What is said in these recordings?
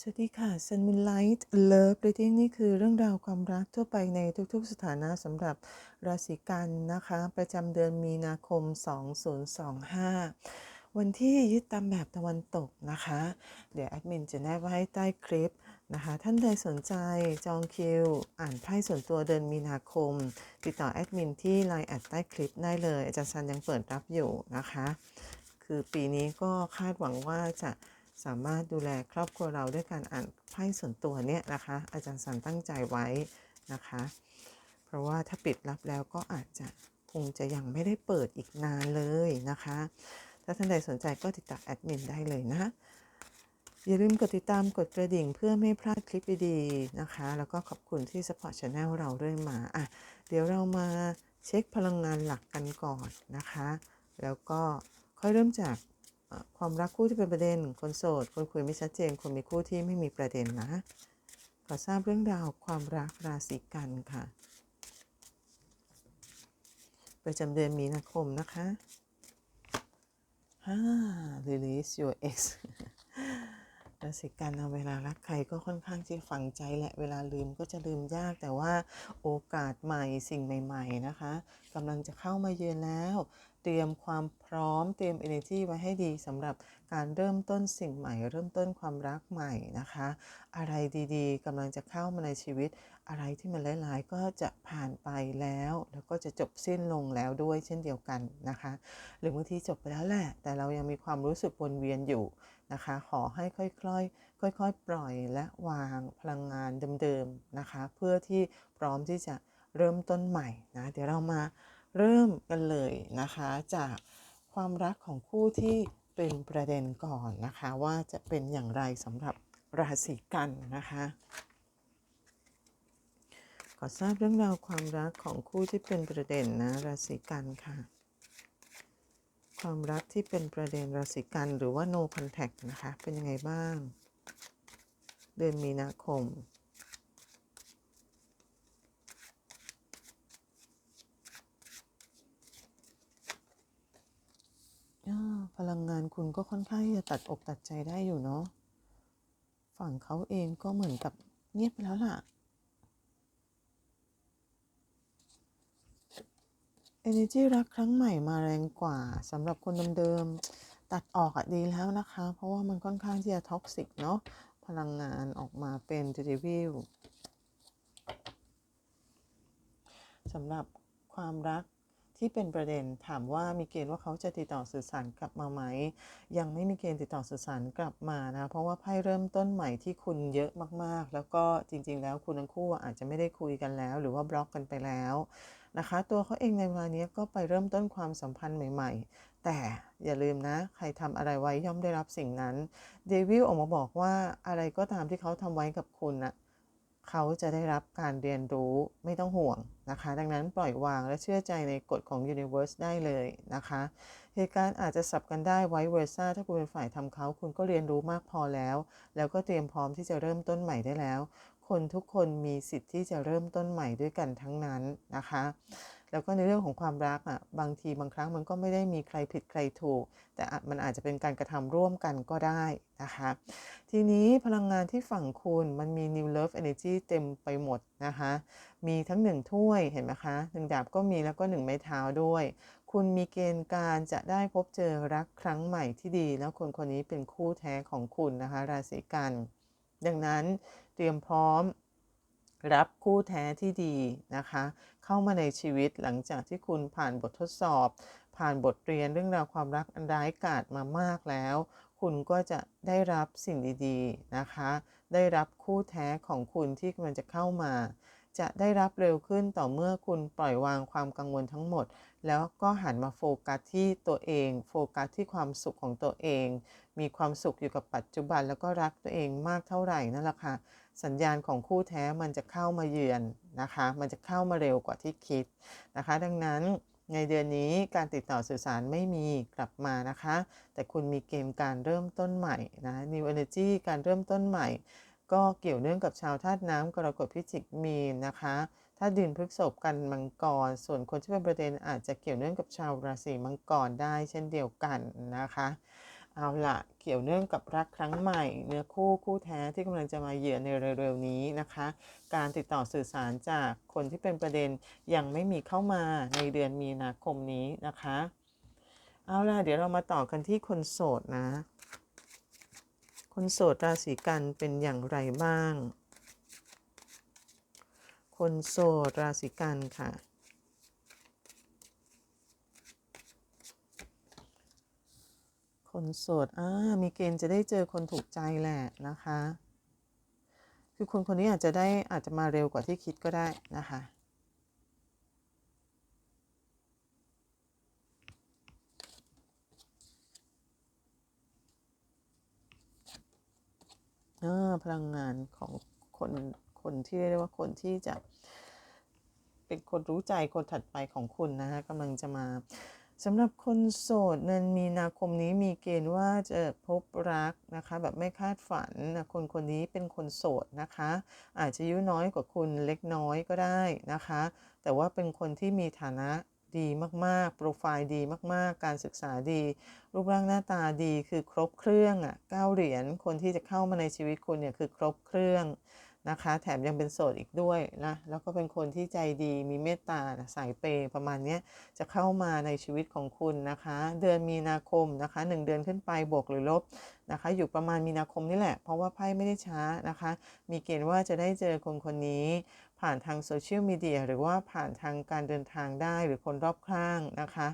สวัสดีค่ะ Sun Moonlight Love Reading นี่คือเรื่องราวความรักทั่วไปในทุกๆ สถานะสำหรับราศีกันนะคะ ประจำเดือนมีนาคม 2025 วันที่ยึดตามแบบตะวันตกนะคะ เดี๋ยวแอดมินจะแนบไว้ใต้คลิปนะคะ ท่านใดสนใจจองคิว อ่านไพ่ส่วนตัวเดือนมีนาคม ติดต่อแอดมินที่ไลน์แอดใต้คลิปได้เลย อาจารย์ซันยังเปิดรับอยู่นะคะ คือปีนี้ก็คาดหวังว่าจะ สามารถดูแลครอบครัวเราด้วยการอ่านไพ่ส่วนตัวเนี่ยนะคะ อาจารย์สันตั้งใจไว้นะคะ เพราะว่าถ้าปิดรับแล้วก็อาจจะคงจะยังไม่ได้เปิดอีกนานเลยนะคะ ถ้าท่านใดสนใจก็ติดต่อแอดมินได้เลยนะอย่าลืมกดติดตามกดกระดิ่งเพื่อไม่พลาดคลิปดีๆนะคะ แล้วก็ขอบคุณที่สปอร์ตช anel เราเรื่อยมาอะเดี๋ยวเรามาเช็คพลังงานหลักกันก่อนนะคะ แล้วก็ค่อยเริ่มจาก ความรักคู่ที่เป็นประเด็น คนโสด คนคุยไม่ชัดเจน คนมีคู่ที่ไม่มีประเด็นนะ ขอทราบเรื่องราวความรักราศีกันค่ะ ประจำเดือนมีนาคมนะคะฮ่า release your ex ราศีกันเอาเวลารักใครก็ค่อนข้างที่ฝังใจแหละเวลาลืมก็จะลืมยากแต่ว่าโอกาสใหม่สิ่งใหม่ ๆ นะคะกำลังจะเข้ามาเยือนแล้ว เตรียมความพร้อมเตรียม energy ไว้ให้ดีสำหรับการเริ่มต้นสิ่งใหม่ เริ่มต้นความรักใหม่นะคะ อะไรดีๆกำลังจะเข้ามาในชีวิต อะไรที่มันร้ายๆ ก็จะผ่านไปแล้ว แล้วก็จะจบสิ้นลงแล้วด้วยเช่นเดียวกันนะคะ หรือบางทีจบไปแล้วแหละ แต่เรายังมีความรู้สึกวนเวียนอยู่นะคะ ขอให้ค่อยๆ ค่อยๆ ปล่อยและวางพลังงานเดิมๆนะคะ เพื่อที่พร้อมที่จะเริ่มต้นใหม่นะ เดี๋ยวเรามา เริ่มกันเลยนะคะ จากความรักของคู่ที่เป็นประเด็นก่อนนะคะ ว่าจะเป็นอย่างไรสำหรับราศีกันนะคะขอทราบเรื่องราวความรักของคู่ที่เป็นประเด็นนะราศีกันค่ะ ความรักที่เป็นประเด็นราศีกันหรือว่า no contact นะคะ เป็นยังไงบ้าง เดือนมีนาคม พลังงานคุณก็ค่อนข้างจะตัดอกตัดใจได้อยู่เนาะ ฝั่งเขาเองก็เหมือนกับเงียบไปแล้วล่ะ Energy รักครั้งใหม่มาแรงกว่าสำหรับคนเดิมๆตัดออกอะดีแล้วนะคะ เพราะว่ามันค่อนข้างที่จะท็อกซิกเนาะพลังงานออกมาเป็น d e v i l สำหรับความรัก ที่เป็นประเด็นถามว่ามีเกณฑ์ว่าเขาจะติดต่อสื่อสารกลับมาไหม ยังไม่มีเกณฑ์ติดต่อสื่อสารกลับมานะ เพราะว่าไพ่เริ่มต้นใหม่ที่คุณเยอะมากๆ แล้วก็จริง ๆ แล้วคุณทั้งคู่อาจจะไม่ได้คุยกันแล้ว หรือว่าบล็อกกันไปแล้วนะคะ ตัวเขาเองในเวลานี้ก็ไปเริ่มต้นความสัมพันธ์ใหม่ ๆ แต่อย่าลืมนะ ใครทำอะไรไว้ย่อมได้รับสิ่งนั้นเดวิลออกมาบอกว่าอะไรก็ตามที่เขาทำไว้กับคุณน่ะ เขาจะได้รับการเรียนรู้ไม่ต้องห่วงนะคะ ดังนั้นปล่อยวางและเชื่อใจในกฎของ Universe ได้เลยนะคะ เหตุการณ์อาจจะสับกันได้ไว้เวอร์ซ่าถ้าคุณเป็นฝ่ายทำเขา คุณก็เรียนรู้มากพอแล้ว แล้วก็เตรียมพร้อมที่จะเริ่มต้นใหม่ได้แล้ว คนทุกคนมีสิทธิ์ที่จะเริ่มต้นใหม่ด้วยกันทั้งนั้นนะคะ แล้วก็ในเรื่องของความรักอะบางทีบางครั้งมันก็ไม่ได้มีใครผิดใครถูก แต่อาจมันอาจจะเป็นการกระทำร่วมกันก็ได้นะคะทีนี้พลังงานที่ฝั่งคุณมันมี New Love Energy เต็มไปหมดนะคะมีทั้งหนึ่งถ้วยเห็นไหมคะหนึ่งดาบก็มีแล้วก็หนึ่งไม้เท้าด้วย คุณมีเกณฑ์การจะได้พบเจอรักครั้งใหม่ที่ดี แล้วคนคนนี้เป็นคู่แท้ของคุณนะคะราศีกัน ดังนั้นเตรียมพร้อม รับคู่แท้ที่ดีนะคะ เข้ามาในชีวิตหลังจากที่คุณผ่านบททดสอบ ผ่านบทเรียนเรื่องราวความรักอันร้ายกาจมามากแล้ว คุณก็จะได้รับสิ่งดีๆนะคะ ได้รับคู่แท้ของคุณที่มันจะเข้ามา จะได้รับเร็วขึ้นต่อเมื่อคุณปล่อยวางความกังวลทั้งหมด แล้วก็หันมาโฟกัสที่ตัวเอง โฟกัสที่ความสุขของตัวเอง มีความสุขอยู่กับปัจจุบัน แล้วก็รักตัวเองมากเท่าไหร่นั่นแหละค่ะ สัญญาณของคู่แท้มันจะเข้ามาเยือนนะคะ มันจะเข้ามาเร็วกว่าที่คิดนะคะ ดังนั้นในเดือนนี้การติดต่อสื่อสารไม่มีกลับมานะคะ แต่คุณมีเกมการเริ่มต้นใหม่นะ New Energy การเริ่มต้นใหม่ ก็เกี่ยวเนื่องกับชาวธาตุน้ำกรกฎพิจิกมีนนะคะ ธาดินพฤกษภกันมังกร ส่วนคนที่เป็นประเด็นอาจจะเกี่ยวเนื่องกับชาวราศีมังกรได้เช่นเดียวกันนะคะเอาละเกี่ยวเนื่องกับรักครั้งใหม่ เนื้อคู่คู่แท้ที่กำลังจะมาเยือนในเร็วๆนี้นะคะ การติดต่อสื่อสารจากคนที่เป็นประเด็นยังไม่มีเข้ามาในเดือนมีนาคมนี้นะคะ เอาล่ะเดี๋ยวเรามาต่อกันที่คนโสดนะ คนโสดราศีกันเป็นอย่างไรบ้าง คนโสดราศีกันค่ะ คนโสดอ่ามีเกณฑ์จะได้เจอคนถูกใจแหละนะคะ คือคนคนนี้อาจจะได้อาจจะมาเร็วกว่าที่คิดก็ได้นะคะพลังงานของคน คนที่เรียกว่าคนที่จะ เป็นคนรู้ใจคนถัดไปของคุณนะคะกำลังจะมาสำหรับคนโสดเดือนมีนาคมนี้มีเกณฑ์ว่าจะพบรักนะคะ แบบไม่คาดฝันนะคนคนนี้เป็นคนโสดนะคะ อาจจะอายุน้อยกว่าคุณเล็กน้อยก็ได้นะคะ แต่ว่าเป็นคนที่มีฐานะดีมากๆ โปรไฟล์ดีมากๆ การศึกษาดี รูปร่างหน้าตาดีคือครบเครื่องอะเก้าเหรียญคนที่จะเข้ามาในชีวิตคุณเนี่ยคือครบเครื่อง นะคะ แถมยังเป็นโสดอีกด้วยนะ แล้วก็เป็นคนที่ใจดีมีเมตตาสายเปย์ประมาณนี้จะเข้ามาในชีวิตของคุณนะคะ เดือนมีนาคมนะคะ 1 เดือนขึ้นไปบวกหรือลบนะคะ อยู่ประมาณมีนาคมนี่แหละ เพราะว่าไพ่ไม่ได้ช้านะคะ มีเกณฑ์ว่าจะได้เจอคนคนนี้ผ่านทางโซเชียลมีเดียหรือว่าผ่านทางการเดินทางได้หรือคนรอบข้างนะคะ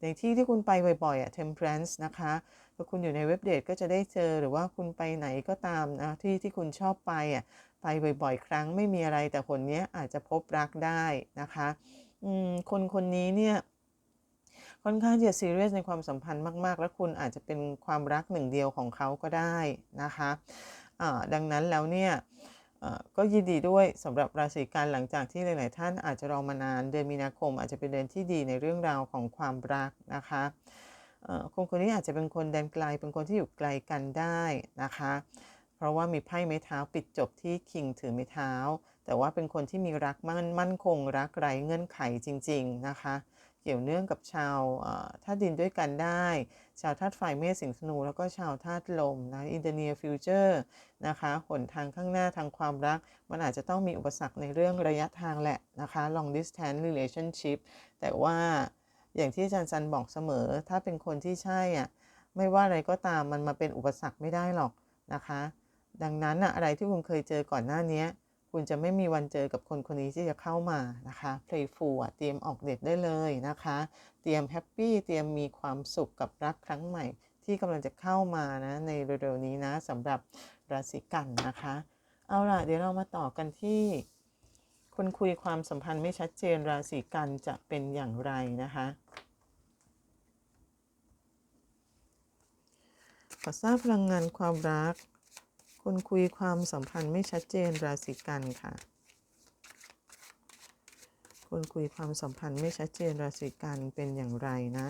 ในที่ที่คุณไปบ่อยๆอะ temperance นะคะถ้าคุณอยู่ในเว็บเดทก็จะได้เจอหรือว่าคุณไปไหนก็ตามนะที่ที่คุณชอบไปอะ ไปบ่อยๆ ครั้งไม่มีอะไรแต่คนนี้อาจจะพบรักได้นะคะคนคนนี้เนี่ยค่อนข้างจะซีเรียสในความสัมพันธ์มากๆ และคุณอาจจะเป็นความรักหนึ่งเดียวของเขาก็ได้นะคะะดังนั้นแล้วเนี่ยก็ยินดีด้วยสำหรับราศีกันหลังจากที่หลาย ๆ ท่านอาจจะรอมานานเดือนมีนาคม อาจจะเป็นเดือนที่ดีในเรื่องราวของความรักนะคะคนคนนี้อาจจะเป็นคนแดนไกลเป็นคนที่อยู่ไกลกันได้นะคะ เพราะว่ามีไพ่ไม้เท้าปิดจบที่คิงถือไม้เท้า แต่ว่าเป็นคนที่มีรักมั่นมั่นคง รักไร้เงื่อนไขจริง ๆ นะคะ เกี่ยวเนื่องกับชาวธาตุดินด้วยกันได้ ชาวธาตุไฟเมษสิงห์ธนู แล้วก็ชาวธาตุลมนะอินเดียฟิวเจอร์นะคะหนทางข้างหน้าทางความรัก มันอาจจะต้องมีอุปสรรคในเรื่องระยะทางแหละนะคะ long distance relationship แต่ว่าอย่างที่อาจารย์จันบอกเสมอ ถ้าเป็นคนที่ใช่อะไม่ว่าอะไรก็ตามมันมาเป็นอุปสรรคไม่ได้หรอกนะคะ ดังนั้นอะอะไรที่คุณเคยเจอก่อนหน้านี้ คุณจะไม่มีวันเจอกับคนคนนี้ที่จะเข้ามานะคะ playful เตรียมออกเดทได้เลยนะคะ เตรียมแฮปปี้เตรียมมีความสุขกับรักครั้งใหม่ ที่กำลังจะเข้ามานะในเร็วๆนี้นะสำหรับราศีกันนะคะ เอาล่ะเดี๋ยวเรามาต่อกันที่คนคุยความสัมพันธ์ไม่ชัดเจนราศีกันจะเป็นอย่างไรนะคะขอทราบพลังงานความรัก คนคุยความสัมพันธ์ไม่ชัดเจนราศีกันค่ะ คนคุยความสัมพันธ์ไม่ชัดเจนราศีกันเป็นอย่างไรนะ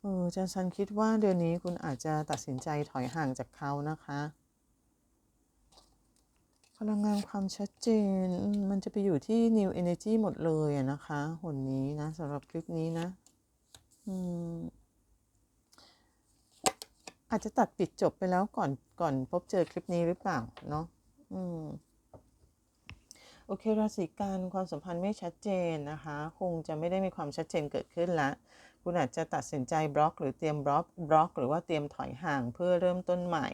เออจันซันคิดว่าเดือนนี้คุณอาจจะตัดสินใจถอยห่างจากเขานะคะ พลังงานความชัดเจน มันจะไปอยู่ที่ New Energy หมดเลยนะคะหนนี้นะสำหรับคลิปนี้นะอืมอาจจะตัดปิดจบไปแล้วก่อนก่อนพบเจอคลิปนี้หรือเปล่าเนาะอืมโอเคราศีกันความสัมพันธ์ไม่ชัดเจนนะคะ คงจะไม่ได้มีความชัดเจนเกิดขึ้นละคุณอาจจะตัดสินใจบล็อก หรือเตรียมบล็อกบล็อก หรือว่าเตรียมถอยห่างเพื่อเริ่มต้นใหม่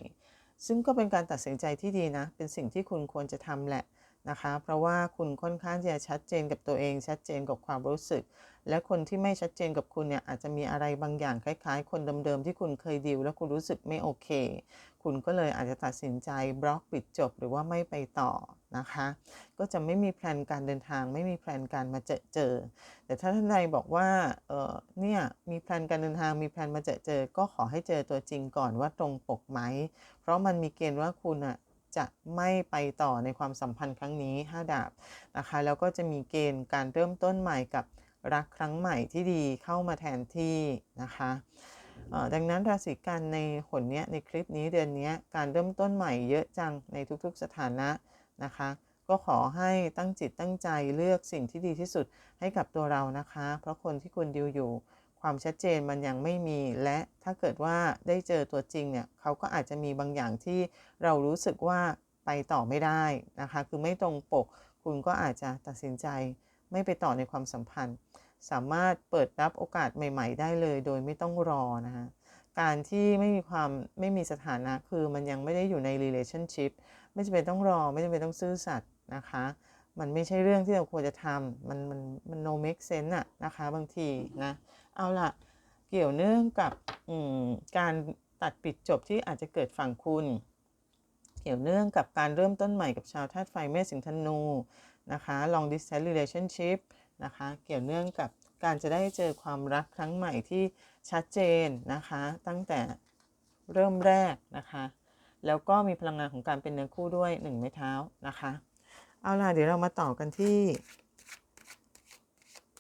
ซึ่งก็เป็นการตัดสินใจที่ดีนะ เป็นสิ่งที่คุณควรจะทำแหละ นะคะ เพราะว่าคุณค่อนข้างจะชัดเจนกับตัวเอง ชัดเจนกับความรู้สึก และคนที่ไม่ชัดเจนกับคุณเนี่ยอาจจะมีอะไรบางอย่างคล้าย ๆ คนเดิมๆที่คุณเคยดีลแล้วคุณรู้สึกไม่โอเค คุณก็เลยอาจจะตัดสินใจบล็อกปิดจบหรือว่าไม่ไปต่อนะคะ ก็จะไม่มีแผนการเดินทาง ไม่มีแผนการมาเจอเจอ แต่ถ้าท่านใดบอกว่าเออเนี่ยมีแผนการเดินทางมีแผนมาเจอเจอ ก็ขอให้เจอตัวจริงก่อนว่าตรงปกไหมเพราะมันมีเกณฑ์ว่าคุณอะ จะไม่ไปต่อในความสัมพันธ์ครั้งนี้ 5 ดาบนะคะแล้วก็จะมีเกณฑ์การเริ่มต้นใหม่กับรักครั้งใหม่ที่ดีเข้ามาแทนที่นะคะดังนั้นราศีกันในหนนี้ในคลิปนี้เดือนนี้การเริ่มต้นใหม่เยอะจังในทุกๆสถานะนะคะก็ขอให้ตั้งจิตตั้งใจเลือกสิ่งที่ดีที่สุดให้กับตัวเรานะคะ เพราะคนที่คุณดิวอยู่ ความชัดเจนมันยังไม่มี และถ้าเกิดว่าได้เจอตัวจริงเนี่ยเขาก็อาจจะมีบางอย่างที่เรารู้สึกว่าไปต่อไม่ได้นะคะ คือไม่ตรงปก คุณก็อาจจะตัดสินใจไม่ไปต่อในความสัมพันธ์ สามารถเปิดรับโอกาสใหม่ ๆ ได้เลย โดยไม่ต้องรอนะคะการที่ไม่มีความไม่มีสถานะคือมันยังไม่ได้อยู่ใน relationship ไม่จำเป็นต้องรอ ไม่จำเป็นต้องซื่อสัตย์นะคะ มันไม่ใช่เรื่องที่เราควรจะทำมันมันมัน no make sense อะนะคะ บางทีนะ เอาล่ะเกี่ยวเนื่องกับการตัดปิดจบที่อาจจะเกิดฝั่งคุณ เกี่ยวเนื่องกับการเริ่มต้นใหม่กับชาวธาตุไฟเมษสิงธนูนะคะ long distance relationship นะคะ เกี่ยวเนื่องกับการจะได้เจอความรักครั้งใหม่ที่ชัดเจนนะคะ ตั้งแต่เริ่มแรกนะคะ แล้วก็มีพลังงานของการเป็นเนื้อคู่ด้วยหนึ่งไม้เท้านะคะ เอาล่ะเดี๋ยวเรามาต่อกันที่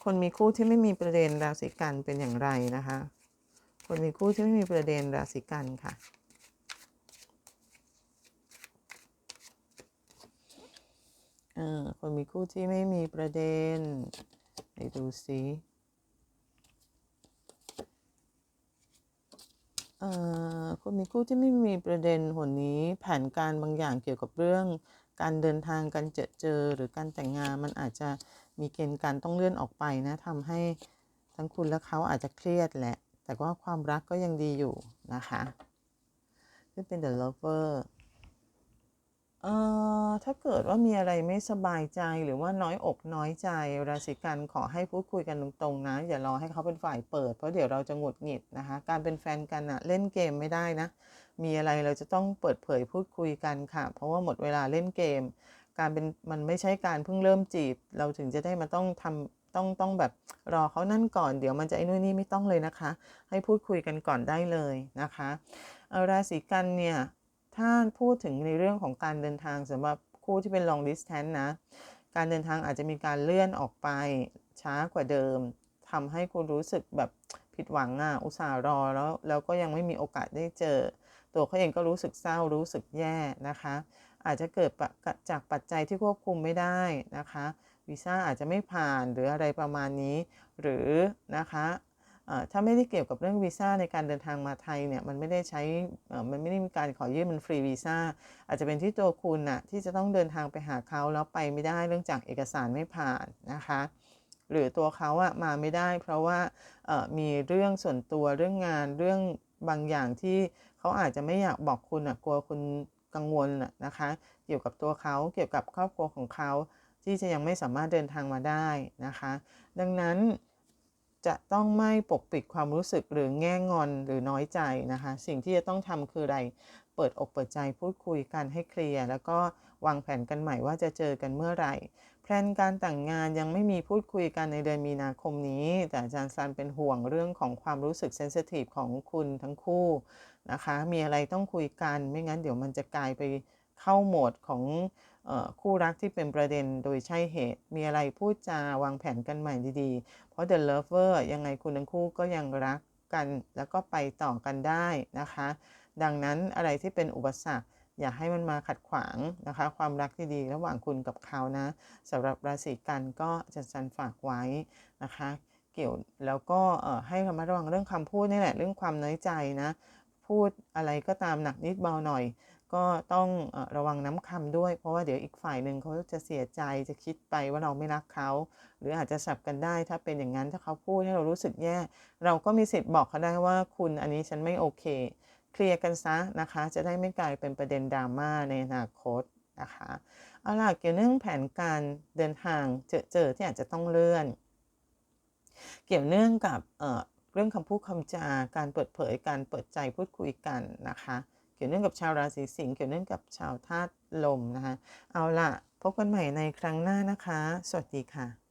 คนมีคู่ที่ไม่มีประเด็นราศีกันเป็นอย่างไรนะคะ คนมีคู่ที่ไม่มีประเด็นราศีกันค่ะคนมีคู่ที่ไม่มีประเด็นไปดูสิคนมีคู่ที่ไม่มีประเด็นหนนี้แผนการบางอย่างเกี่ยวกับเรื่องการเดินทางการเจอเจอหรือการแต่งงานมันอาจจะ มีเกณฑ์การต้องเลื่อนออกไปนะทำให้ทั้งคุณและเขาอาจจะเครียดแหละ แต่ว่าความรักก็ยังดีอยู่นะคะที่เป็น the lover เอ่อถ้าเกิดว่ามีอะไรไม่สบายใจหรือว่าน้อยอกน้อยใจราศีกันขอให้พูดคุยกันตรงๆนะ อย่ารอให้เขาเป็นฝ่ายเปิด เพราะเดี๋ยวเราจะหงุดหงิดนะคะ การเป็นแฟนกันอะเล่นเกมไม่ได้นะ มีอะไรเราจะต้องเปิดเผยพูดคุยกันค่ะ เพราะว่าหมดเวลาเล่นเกม การเป็นมันไม่ใช่การเพิ่งเริ่มจีบ เราถึงจะได้มาต้องทำต้องต้องแบบรอเขานั่นก่อนเดี๋ยวมันจะไอ้นู่นนี่ไม่ต้องเลยนะคะ ให้พูดคุยกันก่อนได้เลยนะคะราศีกันเนี่ยถ้าพูดถึงในเรื่องของการเดินทางสำหรับคู่ที่เป็น long distance นะ การเดินทางอาจจะมีการเลื่อนออกไปช้ากว่าเดิมทำให้คุณรู้สึกแบบผิดหวังอะอุตส่าห์รอแล้วแล้วก็ยังไม่มีโอกาสได้เจอ ตัวเขาเองก็รู้สึกเศร้ารู้สึกแย่นะคะ อาจจะเกิดจากปัจจัยที่ควบคุมไม่ได้นะคะวีซ่าอาจจะไม่ผ่านหรืออะไรประมาณนี้ หรือนะคะถ้าไม่ได้เกี่ยวกับเรื่องวีซ่าในการเดินทางมาไทยเนี่ยมันไม่ได้ใช้มันไม่ได้มีการขอยื่นมันฟรีวีซ่าอาจจะเป็นที่ตัวคุณน่ะที่จะต้องเดินทางไปหาเขาแล้วไปไม่ได้เรื่องจากเอกสารไม่ผ่านนะคะหรือตัวเขาอะมาไม่ได้ เพราะว่ามีเรื่องส่วนตัวเรื่องงานเรื่องบางอย่างที่เขาอาจจะไม่อยากบอกคุณอะกลัวคุณ กังวลนะคะ เกี่ยวกับตัวเขาเกี่ยวกับครอบครัวของเขาที่จะยังไม่สามารถเดินทางมาได้นะคะ ดังนั้นจะต้องไม่ปกปิดความรู้สึกหรือแง่งอนหรือน้อยใจนะคะ สิ่งที่จะต้องทำคืออะไร เปิดอกเปิดใจพูดคุยกันให้เคลียร์แล้วก็วางแผนกันใหม่ว่าจะเจอกันเมื่อไหร่แพลนการแต่งงานยังไม่มีพูดคุยกันในเดือนมีนาคมนี้ แต่อาจารย์ซันเป็นห่วงเรื่องของความรู้สึกเซนซิทีฟของคุณทั้งคู่ นะคะ มีอะไรต้องคุยกัน ไม่งั้นเดี๋ยวมันจะกลายไปเข้าโหมดของคู่รักที่เป็นประเด็นโดยใช่เหตุ มีอะไรพูดจาวางแผนกันใหม่ดีๆ เพราะ The Lover ยังไงคุณทั้งคู่ก็ยังรักกันแล้วก็ไปต่อกันได้นะคะ ดังนั้นอะไรที่เป็นอุปสรรคอย่าให้มันมาขัดขวางนะคะ ความรักที่ดีระหว่างคุณกับเขานะสำหรับราศีกันก็จะสันฝากไว้นะคะ เกี่ยวแล้วก็ให้ระมัดระวังเรื่องคำพูดนี่แหละเรื่องความน้อยใจนะ พูดอะไรก็ตามหนักนิดเบาหน่อย ก็ต้องระวังน้ำคำด้วย เพราะว่าเดี๋ยวอีกฝ่ายหนึ่งเขาจะเสียใจจะคิดไปว่าเราไม่รักเขา หรืออาจจะสับกันได้ ถ้าเป็นอย่างนั้นถ้าเขาพูดให้เรารู้สึกแย่ เราก็มีสิทธิ์บอกเขาได้ว่าคุณอันนี้ฉันไม่โอเค เคลียร์กันซะนะคะ จะได้ไม่กลายเป็นประเด็นดราม่าในอนาคตนะคะเอาล่ะเกี่ยวเนื่องแผนการเดินทางเจอเจอที่อาจจะต้องเลื่อน เกี่ยวเนื่องกับ เรื่องคำพูดคำจาการเปิดเผยการเปิดใจพูดคุยกันนะคะ เกี่ยวเนื่องกับชาวราศีสิงห์เกี่ยวเนื่องกับชาวธาตุลมนะคะ เอาล่ะพบกันใหม่ในครั้งหน้านะคะ สวัสดีค่ะ